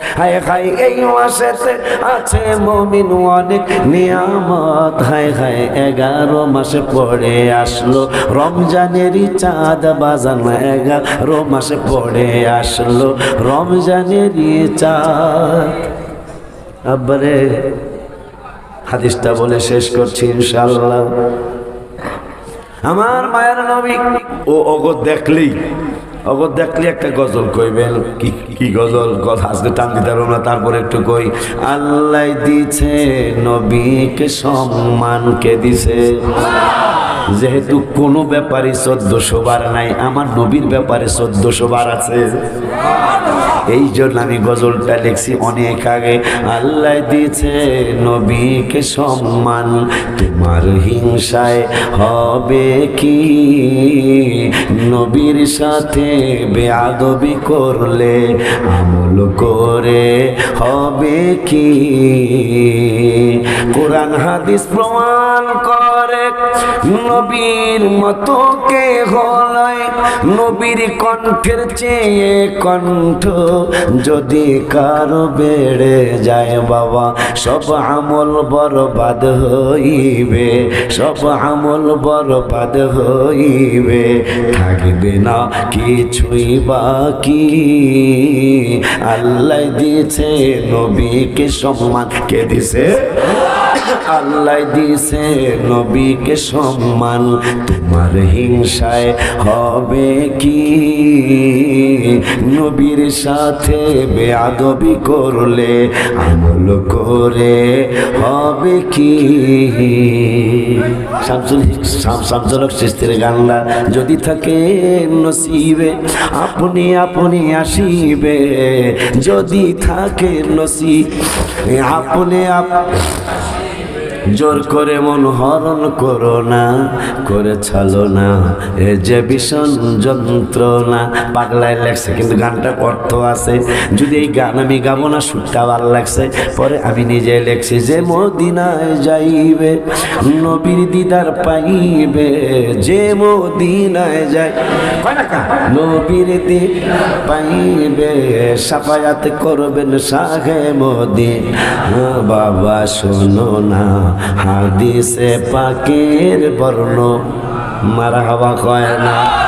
হায় হায়, এই মাসেতে আছে মমিন অনেক নিয়ামত। হায় হায়, এগারো মাসে পড়ে আসলো। রমজানেরই চাঁদ বাজান এগারো মাসে পড়ে আসলো। রমজানেরই চাঁদ। আব্বারে, হাদিসটা বলে শেষ করছি ইনশাআল্লাহ। আমার মায়ের নবী, ও ওগো দেখলি ওগো দেখলে একটা গজল কইবেন? কি কি গজল? কথা আজকে টান দিতে পারব না, তারপরে একটু কই। আল্লাহ দিছে নবীকে সম্মান সম্মানকে দিছে? যেহেতু কোনো ব্যাপারে চোদ্দশো বার নাই, আমার নবীর ব্যাপারে চোদ্দশো বার আছে। এই জন্য আমি গজলটা লিখছি অনেক আগে। আল্লাহ দিয়েছে নবীকে সম্মান, তোমার হিংসায় হবে কি? নবীর সাথে বেয়াদবি করলে আমল করে হবে কি? কোরআন হাদিস প্রমাণ করে। নবীর মতো কে হলয় নবীর কণ্ঠের চেয়ে কণ্ঠ যদি কারও বেড়ে যায় বাবা, সব আমল বরবাদ হইবে, সব আমল বরবাদ হইবে। থাকবে না কিছুই বাকি। আল্লাহ দিয়েছে নবীকে সম্মান। কে দিছে আল্লাহ দিছে নবীকে সম্মান। তোমার হিংসায় হবে কি? নবীর সাথে বেয়াদবি করলে আমল করে হবে কি? শামসুল শাম- শামসুল সৃষ্টির যদি থাকে নসিবে, আপনি আপনি আসিবে। যদি থাকে নসি আপনি আপ জোর করে মন হরণ করো না, করে ছালো না। এ যে ভীষণ যন্ত্রণা। পাগলায় লাগছে, কিন্তু গানটা অর্থ আছে। যদি এই গান আমি গাবো না, সুরটা ভালো লাগছে। পরে আমি নিজে লেখছি যে মদিনায় যাইবে, নবীর দিদার পাইবে। যে মদিনায় কা? নবীর দিন পাইবে। সাফায়াত করবেন সাহে মোদি বাবা, শোনো না। হাদিসে পাকের বর্ণ মারা হওয়া কয় না।